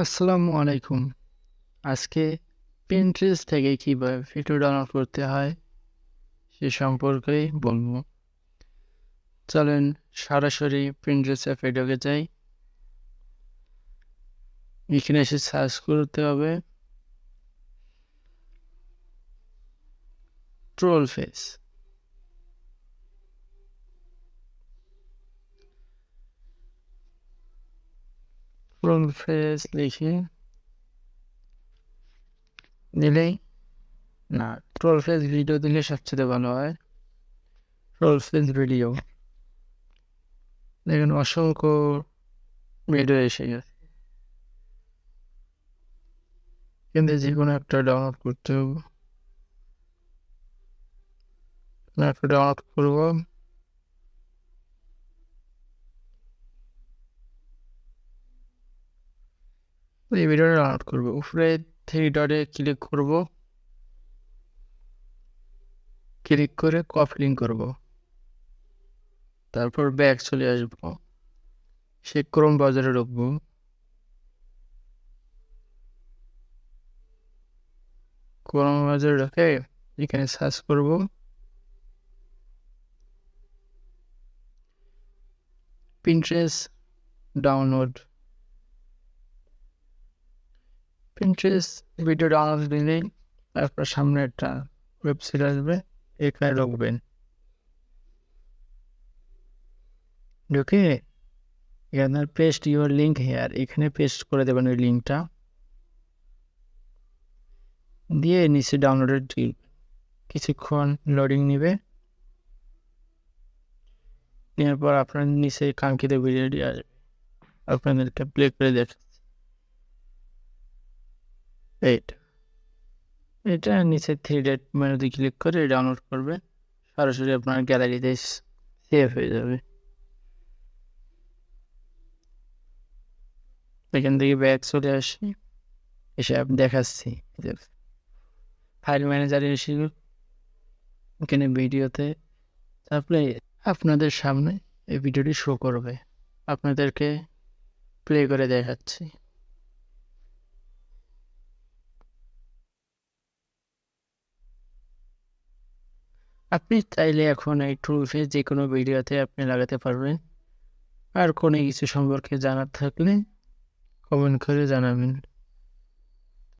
আসসালামু আলাইকুম। আজকে পিন্টারেস্ট থেকে কীভাবে ভিডিও ডাউনলোড করতে হয় সে সম্পর্কেই বলব। চলেন সরাসরি পিন্টারেস্ট অ্যাপে ঢুকে যাই। এখানে এসে সার্চ করতে হবে। ট্রোল ফেস ট্রোল ফেস লিখে দিলেই না ট্রোল ফেস ভিডিও দিলে সবচেয়ে ভালো হয় ট্রোল ফেস ভিডিও দেখুন অসংখ্য ভিডিও এসে গেছে কিন্তু যে কোনো একটা ডাউনলোড করতে হবে একটা ডাউনলোড করব এই ভিডিওটা ডাউনলোড করব। উপরে থ্রি ডটে ক্লিক করব। ক্লিক করে কপি লিঙ্ক করব। তারপর ব্যাক চলে আসব। সে ক্রোম বাজারে ঢুকবো। ক্রোম বাজারে ঢুকে এখানে সার্চ করব। Pinterest download Pinterest video download দিলেই আপনার সামনে একটা ওয়েবসাইট আসবে, এখানে ঢুকবেন। ঢুকে এখানে পেস্ট ইউর লিঙ্ক হেয়ার এখানে পেস্ট করে দেবেন ওই লিঙ্কটা দিয়ে নিচে ডাউনলোডের টিপ কিছুক্ষণ লোডিং নেবে। নেওয়ার পর আপনার নিচে কাঙ্ক্ষিত ভিডিওটি আসবে। আপনাদেরকে প্লে করে দেখাচ্ছে এইটা এটা নিচে থ্রি ডেট মেনুতে ক্লিক করে ডাউনলোড করবে। সরাসরি আপনার গ্যালারিতে সেভ হয়ে যাবে। এখান থেকে ব্যাক চলে আসি। এসে দেখাচ্ছি। ফাইল ম্যানেজারে এসে এখানে ভিডিওতে তারপরে আপনাদের সামনে এই ভিডিওটি শো করবে। আপনাদেরকে প্লে করে দেখাচ্ছি। আপনি চাইলে এখন এই ট্রুফে যে কোনো ভিডিওতে আপনি লাগাতে পারবেন। আর কোনো কিছু সম্পর্কে জানার থাকলে কমেন্ট করে জানাবেন।